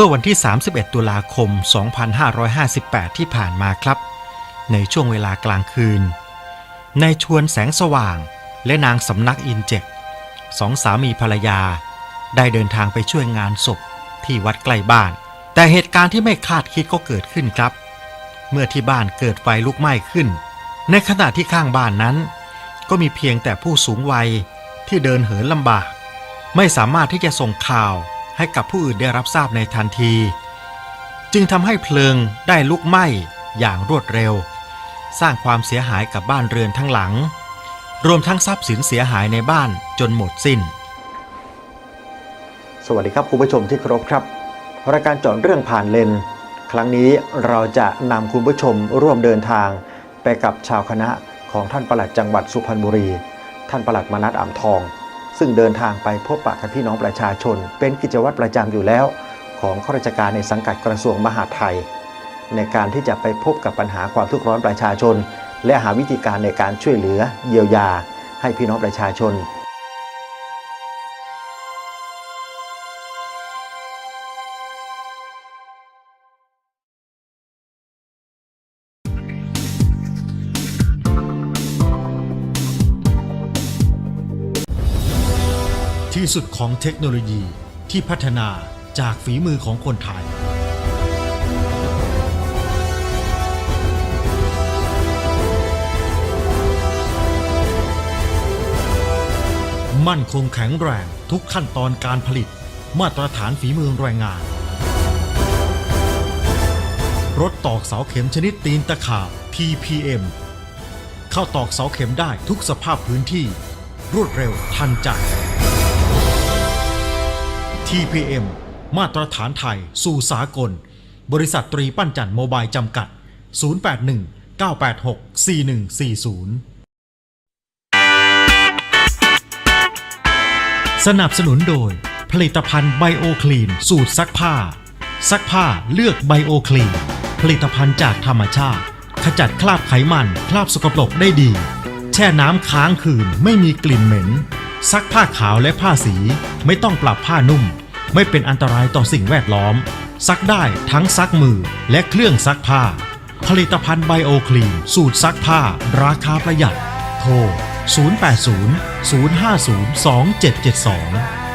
มื่อวันที่ 31 ตุลาคม 2558 ที่ผ่านมาครับ ในช่วงเวลากลางคืนนายชวนแสงสว่างและนางสำนักอินเจกสองสามีภรรยา ได้เดินทางไปช่วยงานศพที่วัดใกล้บ้าน แต่เหตุการณ์ที่ไม่คาดคิดก็เกิดขึ้นครับ เมื่อที่บ้านเกิดไฟลุกไหม้ขึ้น ในขณะที่ข้างบ้านนั้น ก็มีเพียงแต่ผู้สูงวัยที่เดินเหินลำบาก ไม่สามารถที่จะส่งข่าว ให้กับผู้อื่นได้รับทราบในทันที จึงทำให้เพลิงได้ลุกไหม้อย่างรวดเร็ว สร้างความเสียหายกับบ้านเรือนทั้งหลัง รวมทั้งทรัพย์สินเสียหายในบ้านจนหมดสิ้น สวัสดีครับคุณผู้ชมที่เคารพครับรายการจอดเรื่องผ่านเลน ครั้งนี้เราจะนำคุณผู้ชมร่วมเดินทาง ไปกับชาวคณะของท่านปลัดจังหวัดสุพรรณบุรี ท่านปลัดมนัสอ่ำทอง ซึ่งเดินทางไปพบปะกับพี่น้องประชาชน เป็นกิจวัตรประจำอยู่แล้ว ของข้าราชการในสังกัดกระทรวงมหาดไทย ในการที่จะไปพบกับปัญหาความทุกข์ร้อนประชาชน และหาวิธีการในการช่วยเหลือเยียวยา ให้พี่น้องประชาชน ที่สุดของเทคโนโลยีที่พัฒนาจากฝีมือของคนไทย มั่นคงแข็งแรงทุกขั้นตอนการผลิต มาตรฐานฝีมือแรงงาน รถตอกเสาเข็มชนิดตีนตะขาบ TPM เข้าตอกเสาเข็มได้ทุกสภาพพื้นที่ รวดเร็วทันใจ TPM มาตรฐานไทย สู่สากล บริษัทตรีปั้นจันทร์โมบายจำกัด 081 986 4140 สนับสนุนโดย ผลิตภัณฑ์ไบโอคลีนสูตรซักผ้า ซักผ้าเลือกไบโอคลีนผลิตภัณฑ์จากธรรมชาติ ขจัดคราบไขมัน คราบสกปรกได้ดี แช่น้ำค้างคืนไม่มีกลิ่นเหม็น ซักผ้าขาวและผ้าสีไม่ต้องปรับผ้านุ่ม ไม่เป็นอันตรายต่อสิ่งแวดล้อม ซักได้ทั้งซักมือและเครื่องซักผ้า ผลิตภัณฑ์ไบโอคลีนสูตรซักผ้า ราคาประหยัด โทร 080 050 2772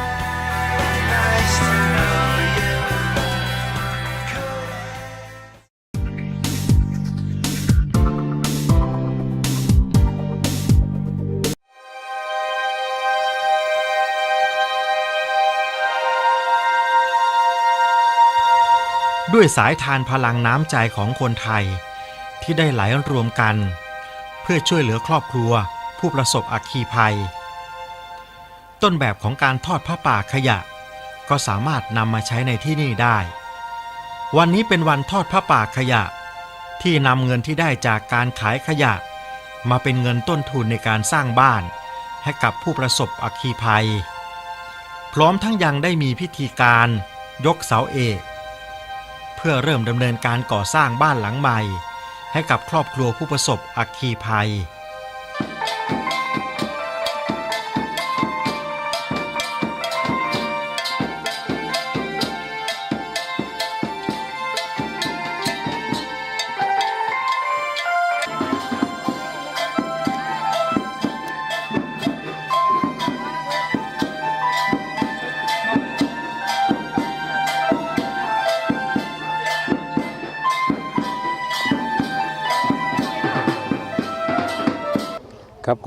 ด้วยสายทานพลังน้ำใจของคนไทย ที่ได้ไหลรวมกัน เพื่อช่วยเหลือครอบครัวผู้ประสบอัคคีภัย ต้นแบบของการทอดผ้าป่าขยะ ก็สามารถนำมาใช้ในที่นี่ได้ วันนี้เป็นวันทอดผ้าป่าขยะ ที่นำเงินที่ได้จากการขายขยะ มาเป็นเงินต้นทุนในการสร้างบ้าน ให้กับผู้ประสบอัคคีภัย พร้อมทั้งยังได้มีพิธีการ ยกเสาเอก พื่อเริ่มดำเนินการก่อสร้างบ้านหลังใหม่ ให้กับครอบครัวผู้ประสบอัคคีภัย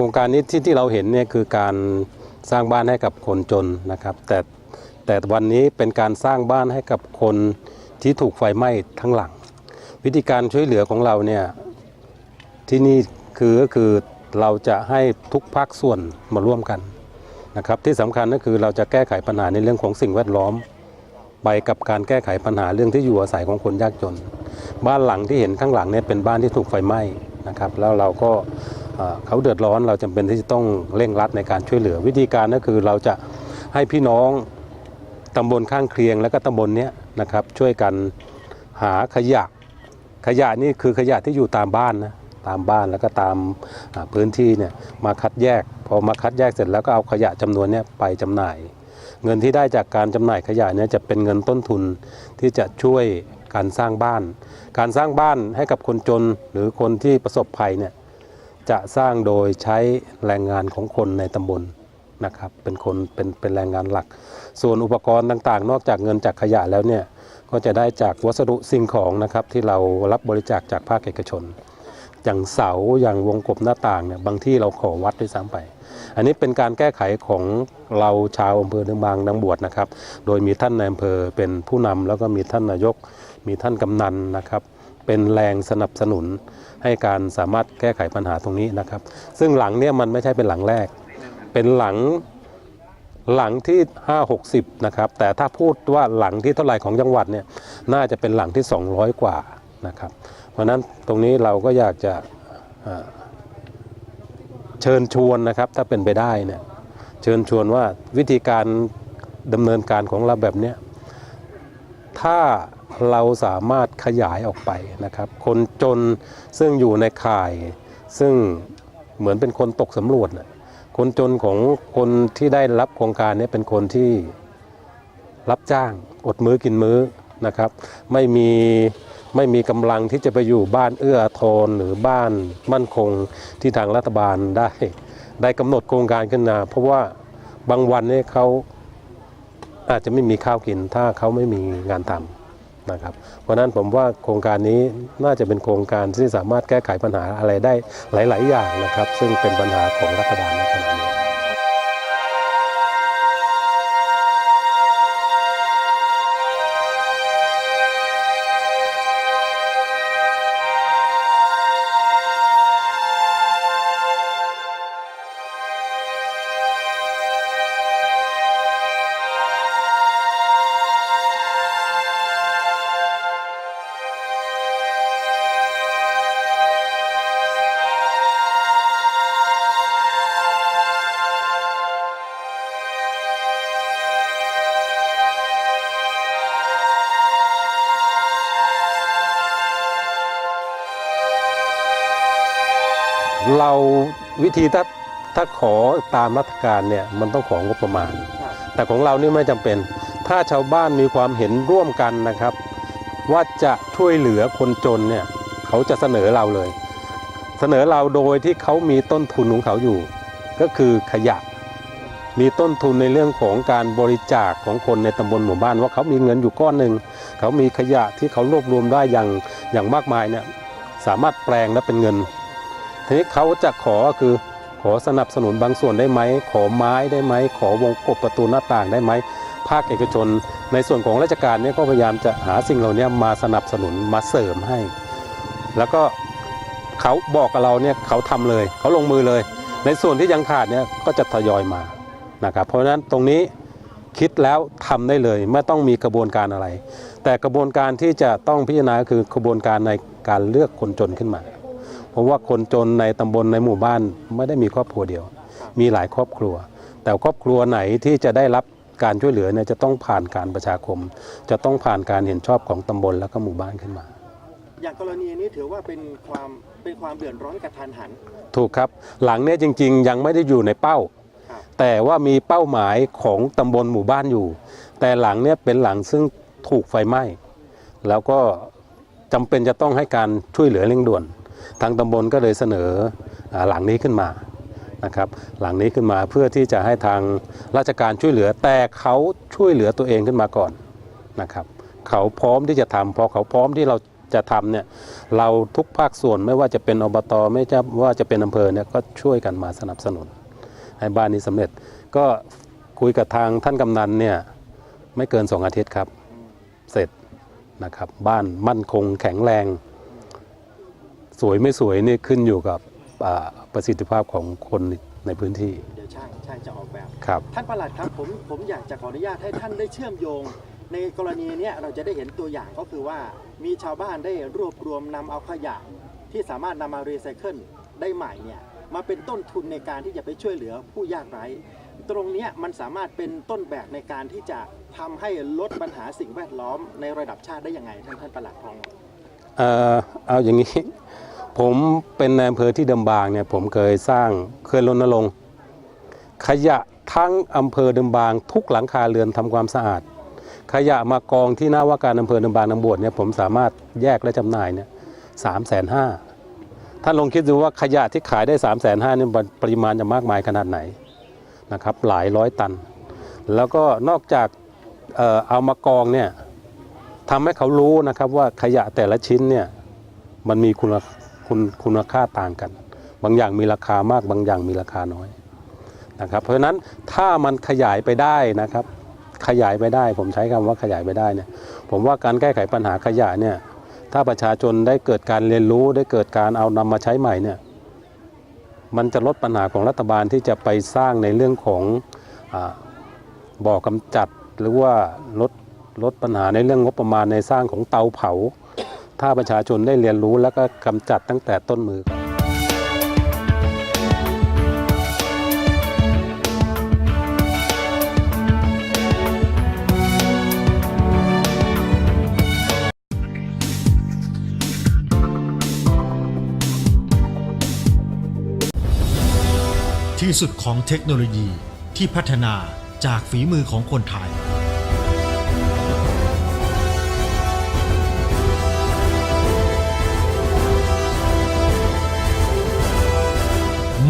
รงการนี้ที่ที่เราเห็นเนี่ยคือการสร้างบ้านให้กับคนจนนะครับ แต่แต่วันนี้เป็นการสร้างบ้านให้กับคนที่ถูกไฟไหม้ทั้งหลัง วิธีการช่วยเหลือของเราเนี่ยที่นี่คือก็คือเราจะให้ทุกภาคส่วนมาร่วมกันนะครับที่สำคัญก็คือเราจะแก้ไขปัญหาในเรื่องของสิ่งแวดล้อม ไปกับการแก้ไขปัญหาเรื่องที่อยู่อาศัยของคนยากจน บ้านหลังที่เห็นข้างหลังเนี่ยเป็นบ้านที่ถูกไฟไหม้นะครับแล้วเราก็ เขาเดือดร้อนเราจำเป็นที่จะต้องเร่งรัดในการช่วยเหลือ วิธีการก็คือเราจะให้พี่น้องตำบลข้างเคียงและก็ตำบลนี้นะครับช่วยกันหาขยะขยะนี่คือขยะที่อยู่ตามบ้านนะตามบ้านแล้วก็ตามพื้นที่เนี่ยมาคัดแยก พอมาคัดแยกเสร็จแล้วก็เอาขยะจำนวนนี้ไปจำหน่าย เงินที่ได้จากการจำหน่ายขยะเนี่ยจะเป็นเงินต้นทุนที่จะช่วยการสร้างบ้าน การสร้างบ้านให้กับคนจนหรือคนที่ประสบภัยเนี่ย จะสร้างโดยใช้แรงงานของคนในตำบลนะครับเป็นคนเป็นเป็นแรงงานหลัก ส่วนอุปกรณ์ต่างๆ นอกจากเงินจากขยะแล้วเนี่ยก็จะได้จากวัสดุสิ่งของนะครับที่เรารับบริจาคจากภาคเอกชน อย่างเสาอย่างวงกบหน้าต่างเนี่ยบางที่เราขอวัดด้วยซ้ำไป อันนี้เป็นการแก้ไขของเราชาวอำเภอเนืองบางนางบวชนะครับ โดยมีท่านนายอำเภอเป็นผู้นำแล้วก็มีท่านนายก มีท่านกำนันนะครับ เป็นแรงสนับสนุน ให้การสามารถแก้ไขปัญหาตรงนี้นะครับ ซึ่งหลังเนี่ยมันไม่ใช่เป็นหลังแรก เป็นหลังหลังที่ 5 60 นะครับ แต่ถ้าพูดว่าหลังที่เท่าไหร่ของจังหวัดเนี่ยน่าจะเป็นหลังที่ 200 กว่านะครับ เพราะนั้นตรงนี้เราก็อยากจะเชิญชวนนะครับ ถ้าเป็นไปได้เนี่ยเชิญชวนว่าวิธีการดำเนินการของเราแบบเนี้ถ้า เราสามารถขยายออกไปนะครับ คนจนซึ่งอยู่ในข่าย ซึ่งเหมือนเป็นคนตกสำรวจนะคนจนของคนที่ได้รับโครงการนี้เป็นคนที่รับจ้างอดมื้อกินมื้อนะครับ ไม่มีไม่มีกำลังที่จะไปอยู่บ้านเอื้ออาทรหรือบ้านมั่นคงที่ทางรัฐบาลได้ ได้กำหนดโครงการขึ้นมาเพราะว่าบางวันนี่เขาอาจจะไม่มีข้าวกินถ้าเขาไม่มีงานทำ นะครับ เพราะนั้นผมว่าโครงการนี้น่าจะเป็นโครงการที่สามารถแก้ไขปัญหาอะไรได้หลาย ๆ อย่างนะครับ ซึ่งเป็นปัญหาของรัฐบาลในขณะนี้ เราวิธีถ้าถ้าขอตามรัฐการเนี่ยมันต้องของงบประมาณ แต่ของเรานี่ไม่จำเป็น ถ้าชาวบ้านมีความเห็นร่วมกันนะครับ ว่าจะช่วยเหลือคนจนเนี่ยเขาจะเสนอเราเลย เสนอเราโดยที่เขามีต้นทุนของเขาอยู่ ก็คือขยะ มีต้นทุนในเรื่องของการบริจาคของคนในตำบลหมู่บ้าน ว่าเขามีเงินอยู่ก้อนหนึ่งเขามีขยะที่เขารวบรวมได้อย่างอย่างมากมายเนี่ยสามารถแปลงและเป็นเงิน ทีนี้เขาจะขอคือขอสนับสนุนบางส่วนได้ไหม ขอไม้ได้ไหม ขอวงกบประตูหน้าต่างได้ไหม ภาคเอกชน ในส่วนของราชการเนี่ยก็พยายามจะหาสิ่งเหล่านี้มาสนับสนุนมาเสริมให้ แล้วก็เขาบอกกับเราเนี่ยเขาทำเลย เขาลงมือเลย ในส่วนที่ยังขาดเนี่ยก็จะทยอยมานะครับเพราะฉะนั้นตรงนี้คิดแล้วทำได้เลยไม่ต้องมีกระบวนการอะไร แต่กระบวนการที่จะต้องพิจารณาคือกระบวนการในการเลือกคนจนขึ้นมา ราะว่าคนจนในตำบลในหมู่บ้านไม่ได้มีครอบครัวเดียว มีหลายครอบครัว แต่ครอบครัวไหนที่จะได้รับการช่วยเหลือเนี่ยจะต้องผ่านการประชาคม จะต้องผ่านการเห็นชอบของตำบลแล้วก็หมู่บ้านขึ้นมา อย่างกรณีนี้ถือว่าเป็นความเป็นความเดือดร้อนกระทันหัน ถูกครับ หลังเนี่ยจริง ๆ ยังไม่ได้อยู่ในเป้าครับแต่ว่ามีเป้าหมายของตำบลหมู่บ้านอยู่ แต่หลังเนี่ยเป็นหลังซึ่งถูกไฟไหม้ แล้วก็จำเป็นจะต้องให้การช่วยเหลือเร่งด่วน ทางตำบลก็เลยเสนอหลังนี้ขึ้นมานะครับหลังนี้ขึ้นมาเพื่อที่จะให้ทางราชการช่วยเหลือแต่เขาช่วยเหลือตัวเองขึ้นมาก่อนนะครับเขาพร้อมที่จะทำพอเขาพร้อมที่เราจะทำเนี่ยเราทุกภาคส่วนไม่ว่าจะเป็นอบตไม่จะว่าจะเป็นอำเภอเนี่ยก็ช่วยกันมาสนับสนุน ให้บ้านนี้สำเร็จก็คุยกับทางท่านกำนันเนี่ยไม่เกิน 2 อาทิตย์ครับ เสร็จนะครับบ้านมั่นคงแข็งแรง สวยไม่สวยนี่ขึ้นอยู่กับอ่าประสิทธิภาพของคนในพื้นที่เดี๋ยวช่างช่างจะออกแบบครับท่านประหลัดครับผมผมอยากจะขออนุญาตให้ท่านได้เชื่อมโยง ในกรณีเนี้ยเราจะได้เห็นตัวอย่างก็คือว่ามีชาวบ้านได้รวบรวมนำเอาขยะ ที่สามารถนำมารีไซเคิลได้ใหม่เนี่ยมาเป็นต้นทุนในการที่จะไปช่วยเหลือผู้ยากไร้ตรงเนี้ยมันสามารถเป็นต้นแบบในการที่จะทำให้ลดปัญหาสิ่งแวดล้อมในระดับชาติได้ยังไงท่านท่านประหลัดทอง เอ่อเอาอย่างนี้ ผมเป็นในอำเภอที่เดิมบางเนี่ยผมเคยสร้างเคลื่อนรณรงค์ขยะทั้งอำเภอเดิมบาง ทุกหลังคาเรือนทำความสะอาด ขยะมากองที่หน้าว่าการอำเภอเดิมบางนางบวชเนี่ยผมสามารถแยกและจำหน่ายเนี่ยสามแสนห้าท่านลองคิดดูว่าขยะที่ขายได้3ามแสนห้าเนี่ยปริมาณจะมากมายขนาดไหนนะครับหลายร้อยตัน แล้วก็นอกจากเอ่อเอามากองเนี่ย ทำให้เขารู้นะครับว่าขยะแต่ละชิ้นเนี่ยมันมีคุณคุณคุณค่าต่างกัน บางอย่างมีราคามาก บางอย่างมีราคาน้อยนะครับ เพราะฉะนั้นถ้ามันขยายไปได้นะครับ ขยายไปได้ ผมใช้คำว่าขยายไปได้เนี่ย ผมว่าการแก้ไขปัญหาขยะเนี่ย ถ้าประชาชนได้เกิดการเรียนรู้ได้เกิดการเอานำมาใช้ใหม่เนี่ย มันจะลดปัญหาของรัฐบาลที่จะไปสร้างในเรื่องของอบ่อกำจัดหรือว่าลด ลดปัญหาในเรื่องงบประมาณในสร้างของเตาเผา ถ้าประชาชนได้เรียนรู้แล้วก็กำจัดตั้งแต่ต้นมือที่สุดของเทคโนโลยีที่พัฒนาจากฝีมือของคนไทย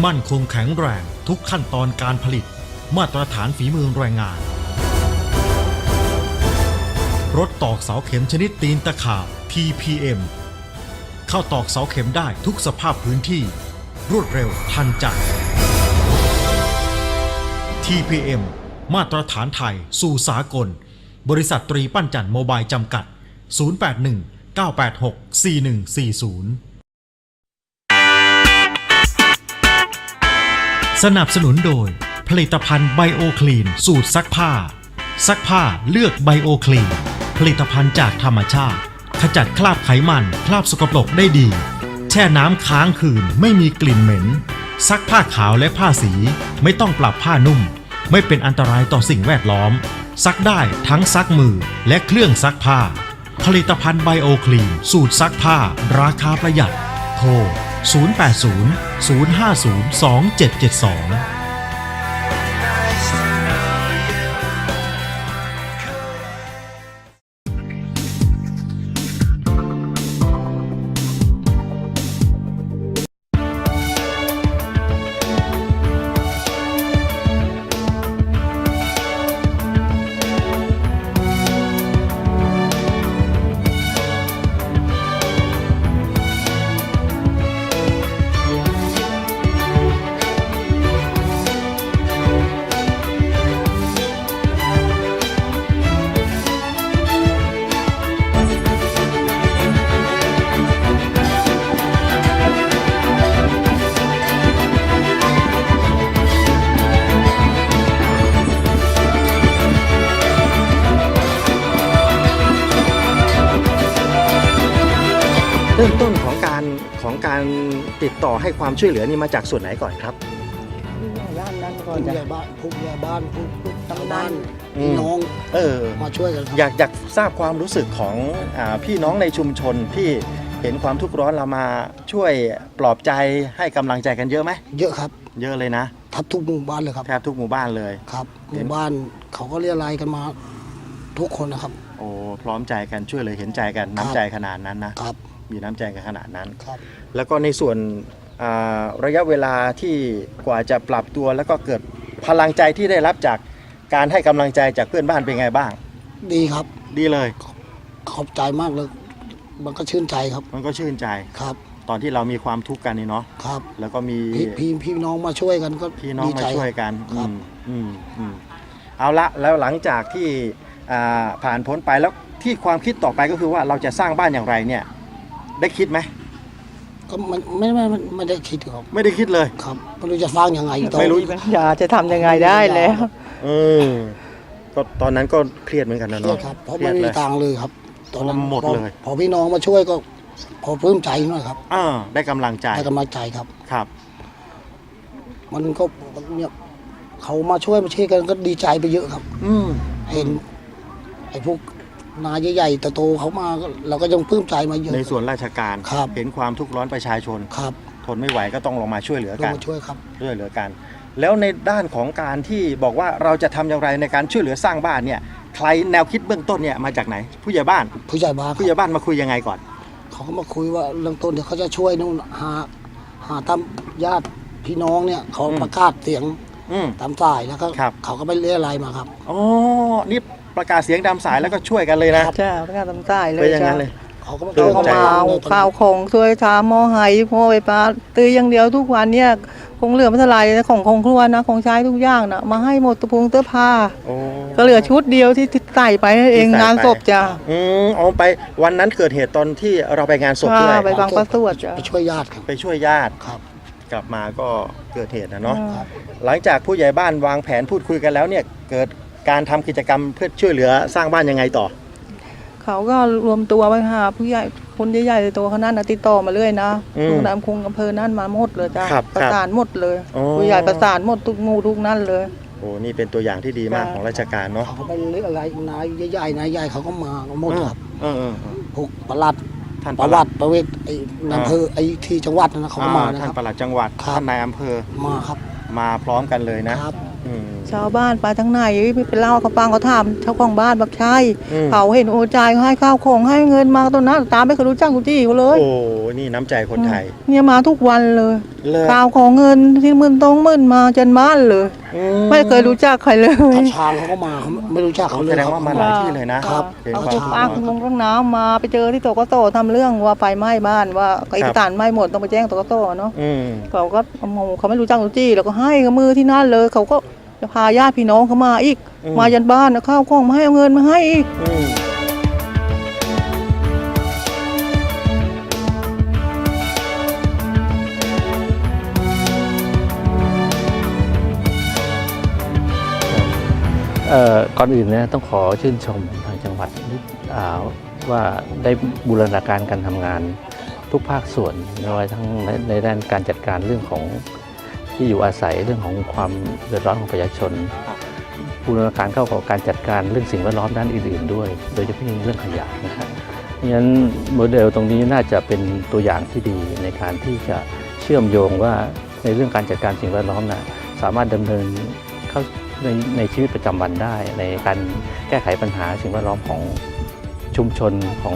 มั่นคงแข็งแรงทุกขั้นตอนการผลิต มาตรฐานฝีมือแรงงาน รถตอกเสาเข็มชนิดตีนตะขาบ TPM เข้าตอกเสาเข็มได้ทุกสภาพพื้นที่ รวดเร็วทันใจ TPM มาตรฐานไทย สู่สากล บริษัทตรีปั้นจันทร์โมบายจำกัด 081 986 4140 สนับสนุนโดย ผลิตภัณฑ์ไบโอคลีนสูตรซักผ้า ซักผ้าเลือกไบโอคลีนผลิตภัณฑ์จากธรรมชาติ ขจัดคราบไขมัน คราบสกปรกได้ดี แช่น้ำค้างคืนไม่มีกลิ่นเหม็น ซักผ้าขาวและผ้าสีไม่ต้องปรับผ้านุ่ม ไม่เป็นอันตรายต่อสิ่งแวดล้อม ซักได้ทั้งซักมือและเครื่องซักผ้า ผลิตภัณฑ์ไบโอคลีนสูตรซักผ้า ราคาประหยัดโทร 080 050 2772 ให้ความช่วยเหลือนี่มาจากส่วนไหนก่อนครับบ้านนั้นก่อนผู้จ้ะใหญ่บ้านผู้ใหญ่บ้านผู้ผู้ตั้งบ้านอืมพี่น้องเออ มาช่วยกันครับอยากอยากทราบความรู้สึกของอาพี่น้องในชุมชนที่เห็นความทุกข์ร้อนเรามาช่วยปลอบใจให้กำลังใจกันเยอะไหมเยอะครับเยอะเลยนะทับทุกหมู่บ้านเลยครับแทบทุกหมู่บ้านเลย ครับหเห็นมู่บ้านเขาก็เรียรายกันมาทุกคนนะครับ โอ้พร้อมใจกันช่วยเลยเห็นใจกันน้ำใจขนาดนั้นนะครับมีน้ำใจกันขนาดนั้น ครับ แล้วก็ในส่วนอ่า ระยะเวลาที่กว่าจะปรับตัวแล้วก็เกิดพลังใจที่ได้รับจากการให้กำลังใจจากเพื่อนบ้านเป็นไงบ้าง ดีครับ ดีเลย ขอบใจมากเลย มันก็ชื่นใจครับ มันก็ชื่นใจครับ ตอนที่เรามีความทุกข์กันนี่เนาะครับ แล้วก็มีพี่พี่พี่น้องมาช่วยกันก็พี่น้องดีมาใจช่วยกันครับอืมอืมอืมเอาละแล้วหลังจากที่อ่าผ่านพ้นไปแล้วที่ความคิดต่อไปก็คือว่าเราจะสร้างบ้านอย่างไรเนี่ย ได้คิดไหม ก็ไม่ไม่ไม่ไม่ไม่ได้คิดครับไม่ได้คิดเลย ครับไม่รู้จะสร้างยังไงต่อ ไม่รู้ อย่าจะทำยังไงได้แล้ว เออก็ตอนนั้นก็เครียดเหมือนกันนะเครียเนาะดครับเพราะเครีไม่ยดมีเลยตังค์เลยครับตอนนั้นหมดพอเลย พอพี่น้องมาช่วยก็ พอปลื้มใจหน่อยครับอ่าได้กำลังใจได้กำลังใจครับ ครับ มันก็เนี่ยเขามาช่วยมาช่วยกันก็ดีใจไปเยอะครับ อืมเห็นไอ้พวก นายใหญ่ๆโตๆเขามาก็เราก็ยังปลื้มใจมาเยอะ ในส่วนราชการครับ เห็นความทุกข์ร้อนประชาชน ครับทนไม่ไหวก็ต้องลงมาช่วยเหลือลกังนมาช่วยครับ ช่วยเหลือกัน แล้วในด้านของการที่บอกว่าเราจะทำอย่างไรในการช่วยเหลือสร้างบ้านเนี่ยใครแนวคิดเบื้องต้นเนี่ยมาจากไหน ผู้ใหญ่บ้าน ผู้ใหญ่บ้านผู้ใหญ่บ้านมาคุยยังไงก่อน เขาก็มาคุยว่าเรื่องต้นเนี่ยเขาจะช่วยนู่นหา หาตามญาติพี่น้องเนี่ยเขาอืม ประกาศเสียงอืม ตามสายแล้วก็ครับ เขาก็ไปเรียอะไรยมาครับ อ๋อนี่ ประกาศเสียงดำสายแล้วก็ช่วยกันเลยนะจ้าประกาศตำใต้เลยเป็นอย่างจ้านั้นเลย เขาก็มาเออ เขาใจมาเอาข้าวของช่วยชามหม้อไหพ่อไฟฟ้าตื้ออย่างเดียวทุกวันเนี่ยคงเหลือไม่เท่าไหร่ของของครัวนะของใช้ทุกอย่างนะมาให้หมดตะพุงเตื้อผ้า โอ้ ก็เหลือชุดเดียวที่ใส่ไปนั่นเองที่ใส่ไป งานศพจ้าอืมเอาไปวันนั้นเกิดเหตุตอนที่เราไปงานศพด้วยไปฟังประสวดจ้าไปช่วยญาติครับไปช่วยญาติครับ กลับมาก็เกิดเหตุนะเนาะครับหลังจากผู้ใหญ่บ้านวางแผนพูดคุยกันแล้วเนี่ย เกิด การทำกิจกรรมเพื่อช่วยเหลือสร้างบ้านยังไงต่อ เขาก็รวมตัวไปหาผู้ใหญ่คนใหญ่ๆในตัวเขานั่นนะติดต่อมาเรื่อยนะอืมโรงแรมคงอำเภอนั่นมาหมดเลยจ้าครับประสานหมดเลยอ๋อ ผู้ใหญ่ประสานหมดทุกหมู่ทุกนั่นเลย โอ้นี่เป็นตัวอย่างที่ดีมากจ้ะของราชการเนาะเขาก็ไปเรียอะไรนายใหญ่ๆนายใหญ่เขาก็มาหมดครับเออเออเออพวกประหลัดท่านประวัติประเวทไอ้นายอำเภอไอ้ที่จังหวัดนะเขาก็มาอ่นะท่าคนรับปลัดจังหวัดครับ ท่านนายอำเภอมาครับมาพร้อมกันเลยนะ ครับอืม ชาวบ้านไปทั้งไหนไม่เป็นเล่าเขาฟังเขาถามเจ้าของบ้านบอกใช่อืมเขาเห็นโอใจายให้ข้าวของให้เงินมาตอนนั้นตามไม่เคยรู้จักกูจี้เขาเลยโอ้นี่น้ำใจคนไทย เนี่ยมาทุกวันเลยเลยข้าวของเงินที่หมื่นตรงหมื่นมาจนบ้านเลยอืไม่เคยรู้จักใครเลยถ้าช้างเขาก็มาเขาไม่รู้จักเขาเลยแสดงครับว่ามาหลายที่เลยนะครับเป็นเอาความทุกรู้ปากลงข้างน้ำมาไปเจอที่ตกโตทำเรื่องว่าไฟไหม้บ้านว่าเอกสารไหม้หมดต้องไปแจ้งตกโตเนาะอืมเขาก็เอามาเขาไม่รู้จักกูจี้แล้วก็ให้กับมือที่นั่นเลยเขาก็ จะพาญาติพี่น้องเขามาอีก อืม มายันบ้านเอาข้าวของมาให้เอาเงินมาให้อีก อืมเอ่อก่อนอื่นเนี่ยต้องขอชื่นชมทางจังหวัดอ่าว่าได้บูรณาการการทำงานทุกภาคส่วนไม่ว่าทั้งในในด้านการจัดการเรื่องของ ที่อยู่อาศัยเรื่องของความเดือดร้อนของประชาชนบูรณาการเข้ากับการจัดการเรื่องสิ่งแวดล้อมด้านอื่น ๆ ด้วย โดยเฉพาะยิ่งเรื่องขยะนะครับเพราะฉะนั้นโมเดลตรงนี้น่าจะเป็นตัวอย่างที่ดีในการที่จะเชื่อมโยงว่าในเรื่องการจัดการสิ่งแวดล้อมนะสามารถดำเนินเข้าในในชีวิตประจำวันได้ ในการแก้ไขปัญหาสิ่งแวดล้อมของชุมชนของ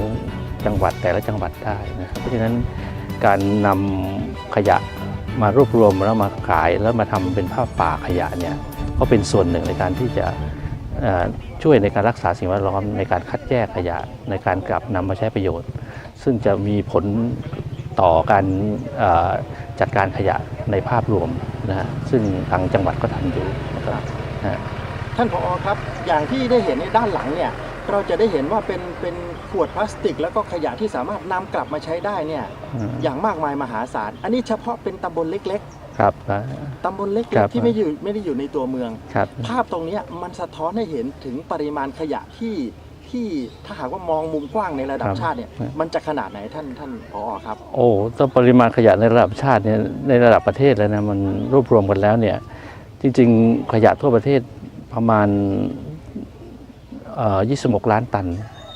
จังหวัดแต่ละจังหวัดได้นะครับเพราะฉะนั้นการนำขยะ มารวบรวมแล้วมาขายแล้วมาทำเป็นผ้าป่าขยะเนี่ยก็เป็นส่วนหนึ่งในการที่จะช่วยในการรักษาสิ่งแวดล้อมในการคัดแยกขยะในการกลับนำมาใช้ประโยชน์ ซึ่งจะมีผลต่อการจัดการขยะในภาพรวมนะฮะซึ่งทางจังหวัดก็ทำอยู่นะครับท่านผอครับอย่างที่ได้เห็นในด้านหลังเนี่ยเราจะได้เห็นว่าเป็นเป็น ขวดพลาสติก แล้วก็ขยะที่สามารถนำกลับมาใช้ได้เนี่ยอืมอย่างมากมายมหาศาล อันนี้เฉพาะเป็นตำบลเล็ก ครับนะๆตำบลเล็กครับๆที่ไม่อยู่ไม่ได้อยู่ในตัวเมือง ครับ ภาพตรงเนี้ยมันสะท้อนให้เห็นถึงปริมาณขยะที่ที่ถ้าหากว่ามองมุมกว้างในระดับครับชาติเนี่ยมันจะขนาดไหนท่านท่านผอครับ โอ้ถ้าปริมาณขยะในระดับชาติเนี่ยในระดับประเทศแล้วนะมันรวบรวมกันแล้วเนี่ยจริงๆขยะทั่วประเทศประมาณเอ่อ26 ล้านตัน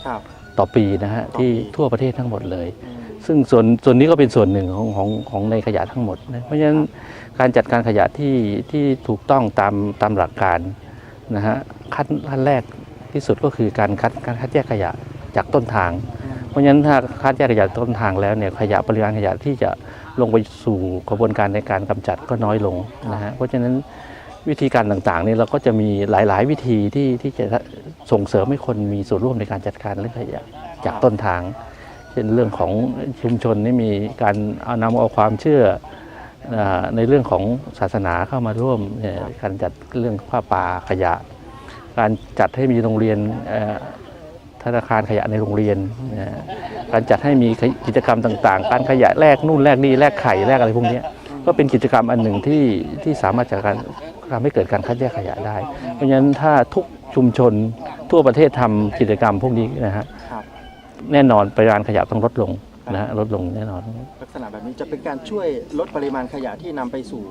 ครับ ต่อปีนะฮะต่อปีที่ทั่วประเทศทั้งหมดเลยอืมซึ่งส่วนส่วนนี้ก็เป็นส่วนหนึ่งของของของในขยะทั้งหมดนะเพราะฉะนั้นการจัดการขยะที่ที่ถูกต้องตามตามหลักการนะฮะขั้นขั้นแรกที่สุดก็คือการคัดการคัดแยกขยะจากต้นทาง เพราะฉะนั้นถ้าคัดแยกขยะต้นทางแล้วเนี่ยขยะปริมาณขยะที่จะลงไปสู่กระบวนการในการกำจัดก็น้อยลงนะฮะเพราะฉะนั้นวิธีการต่างๆนี่เราก็จะมีหลาย ๆ วิธีที่ที่จะ ส่งเสริมให้คนมีส่วนร่วมในการจัดการเรื่องขยะจากต้นทาง เช่นเรื่องของชุมชนนี่มีการเอานำเอาความเชื่อเอ่อในเรื่องของศาสนาเข้ามาร่วมการจัดเรื่องผ้าป่าขยะ การจัดให้มีโรงเรียนธนาคารขยะในโรงเรียน การจัดให้มีกิจกรรมต่าง ๆ การขยะแลกนู่นแลกนี่แลกไข่แลกอะไรพวกนี้ก็เป็นกิจกรรมอันหนึ่งที่ที่สามารถจัดการทำให้เกิดการคัดแยกขยะได้ เพราะฉะนั้นถ้าทุก ชุมชน ทั่วประเทศทำกิจกรรมพวกนี้นะฮะครับแน่นอนปริมาณขยะต้องลดลงนะฮะลดลงแน่นอน ลักษณะแบบนี้จะเป็นการช่วยลดปริมาณขยะที่นำไปสู่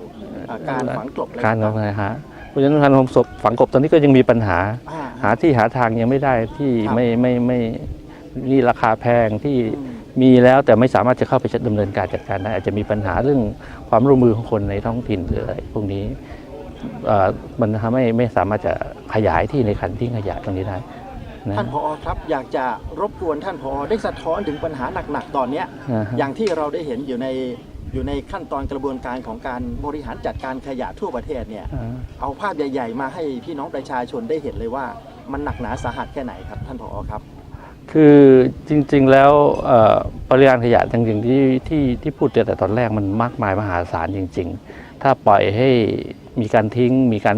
เอ่อการฝังกลบอะไรการต่ฝังงนะฮะเพราะฉะนั้นการฝังศพฝังกบตอนนี้ก็ยังมีปัญหาๆอ่าหาที่หาทางยังไม่ได้ที่ครับไม่ไม่ไม่มีราคาแพงที่อืมมีแล้วแต่ไม่สามารถจะเข้าไปดำเนินการจัดการได้อาจจะมีปัญหาเรื่องความร่วมมือของคนในท้องถิ่นหรืออะไรพวกนี้เอ่อ มันทำให้ไม่สามารถจะขยายที่ในคันทิ้งขยะตรงนี้ได้นะท่านผอครับอยากจะรบกวนท่านผอได้สะท้อนถึงปัญหาหนักๆตอนเนี้ยนะฮะอย่างที่เราได้เห็นอยู่ในอยู่ในขั้นตอนกระบวนการของการบริหารจัดการขยะทั่วประเทศเนี่ยอ่าเอาภาพใหญ่ ๆ มาให้พี่น้องประชาชนได้เห็นเลยว่ามันหนักหนาสาหัสแค่ไหนครับ ท่านผอครับ คือจริงๆแล้วเอ่อปริมาณขยะจริงๆที่ที่ที่พูดแต่ตอนแรกมันมากมายมหาศาลจริง ๆ ถ้าปล่อยให้ มีการทิ้งมีการ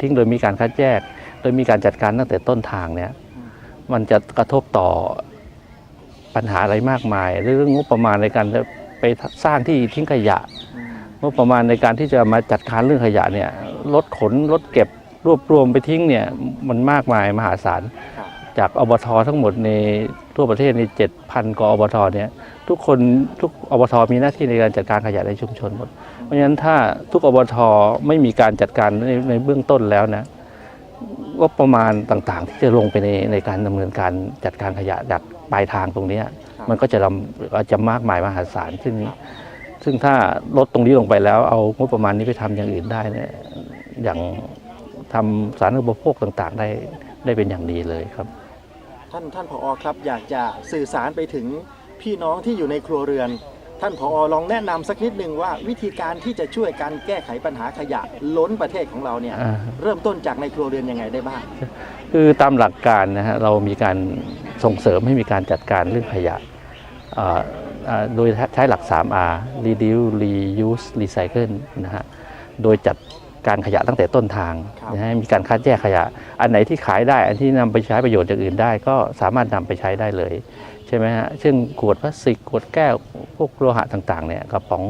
ทิ้งโดยมีการคัดแยก โดยมีการจัดการตั้งแต่ต้นทางเนี่ยมันจะกระทบต่อปัญหาอะไรมากมาย เรื่องงบประมาณในการจะไปสร้างที่ทิ้งขยะงบประมาณในการที่จะมาจัดการเรื่องขยะเนี่ยรถขนรถเก็บรวบรวมไปทิ้งเนี่ยมันมากมายมหาศาลครับจากอบททั้งหมดในทั่วประเทศในเจ็ดพันกว่าอบทเนี่ยทุกคนทุกอบทมีหน้าที่ในการจัดการขยะในชุมชนหมดเพ ราะฉะนั้นถ้าทุกอบทไม่มีการจัดการในในเบื้องต้นแล้วนะงบประมาณต่างๆ ที่จะลงไปในในการดำเนินการจัดการขยะจากปลายทางตรงเนี้ยครับมันก็จะลำอาจจะมากมายมหาศาลซึ่งซึ่งถ้าลดตรงนี้ลงไปแล้ว เอางบประมาณนี้ไปทำอย่างอื่นได้เนี่ยอย่างทำสาธารณูปโภคต่างๆ ได้ได้เป็นอย่างดีเลยครับ ท่านท่านผอครับอยากจะสื่อสารไปถึงพี่น้องที่อยู่ในครัวเรือน ท่านผอลองแนะนำสักนิดหนึ่งว่าวิธีการที่จะช่วยการแก้ไขปัญหาขยะล้นประเทศของเราเนี่ยอ่าเริ่มต้นจากในครัวเรือนยังไงได้บ้าง คือตามหลักการนะฮะเรามีการส่งเสริมให้มีการจัดการเรื่องขยะเอ่อเอ่อโดยใช้หลัก 3R reduce reuse recycle นะฮะโดยจัดการขยะตั้งแต่ต้นทางครับนะฮะมีการคัดแยกขยะ อันไหนที่ขายได้ อันที่นำไปใช้ประโยชน์อย่างอื่นได้ ก็สามารถนำไปใช้ได้เลยใช่ไหมฮะเช่นขวดพลาสติกขวดแก้วพวกโลหะต่างๆเนี่ยกระป๋อง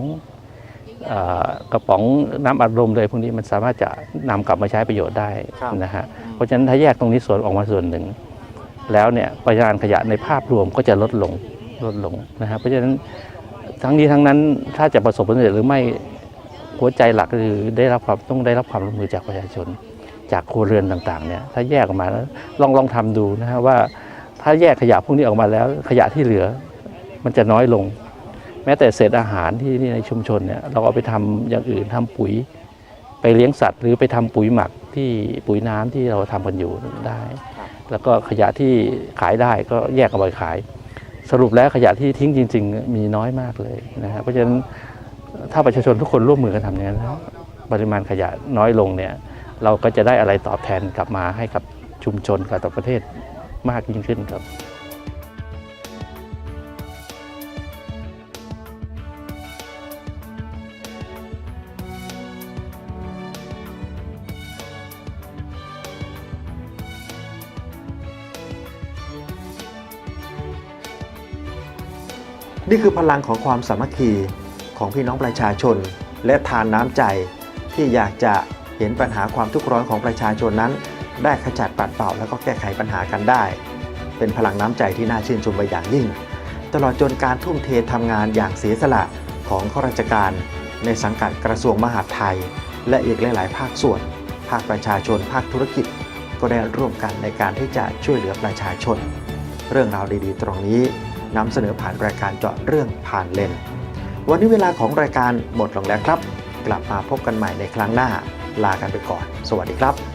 เอ่อกระป๋องน้ำอัดลมเลยพวกนี้มันสามารถจะนำกลับมาใช้ประโยชน์ได้ครับนะฮะเพราะฉะนั้นถ้าแยกตรงนี้ส่วนออกมาส่วนหนึ่ง แล้วเนี่ยปริมาณขยะในภาพรวมก็จะลดลงลดลงนะฮะเพราะฉะนั้นทั้งนี้ทั้งนั้นถ้าจะประสบผลสำเร็จหรือไม่หัวใจหลักก็คือได้รับความต้องได้รับความร่วมมือจากประชาชน จากครัวเรือนต่างๆเนี่ยถ้าแยกออกมาแล้วลองลองทำดูนะฮะว่า ถ้าแยกขยะพวกนี้ออกมาแล้ว ขยะที่เหลือมันจะน้อยลง แม้แต่เศษอาหารที่ที่ในชุมชนเนี่ยเราเอาไปทำอย่างอื่นทำปุ๋ย ไปเลี้ยงสัตว์ หรือไปทำปุ๋ยหมักที่ปุ๋ยน้ำที่เราทำกันอยู่ได้ แล้วก็ขยะที่ขายได้ก็แยกเอาไปขาย สรุปแล้วขยะที่ทิ้งจริง ๆ มีน้อยมากเลยนะครับเพราะฉะนั้นถ้าประชาชนทุกคนร่วมมือกันทำอย่างนั้นปริมาณขยะน้อยลงเนี่ยเราก็จะได้อะไรตอบแทนกลับมาให้กับชุมชนกับต่อประเทศ มากยิ่งขึ้นครับนี่คือพลังของความสามัคคีของพี่น้องประชาชน และทานน้ำใจที่อยากจะเห็นปัญหาความทุกข์ร้อนของประชาชนนั้น ได้ขจัดปัดเป่าแล้วก็แก้ไขปัญหากันได้ เป็นพลังน้ำใจที่น่าชื่นชมไปอย่างยิ่ง ตลอดจนการทุ่มเททำงานอย่างเสียสละของข้าราชการ ในสังกัดกระทรวงมหาดไทย และอีกหลาย ๆ ภาคส่วน ภาคประชาชน ภาคธุรกิจ ก็ได้ร่วมกันในการที่จะช่วยเหลือประชาชน เรื่องราวดี ๆ ตรงนี้นำเสนอผ่านรายการเจาะเรื่องผ่านเลนวันนี้เวลาของรายการหมดลงแล้วครับ กลับมาพบกันใหม่ในครั้งหน้า ลากันไปก่อน สวัสดีครับ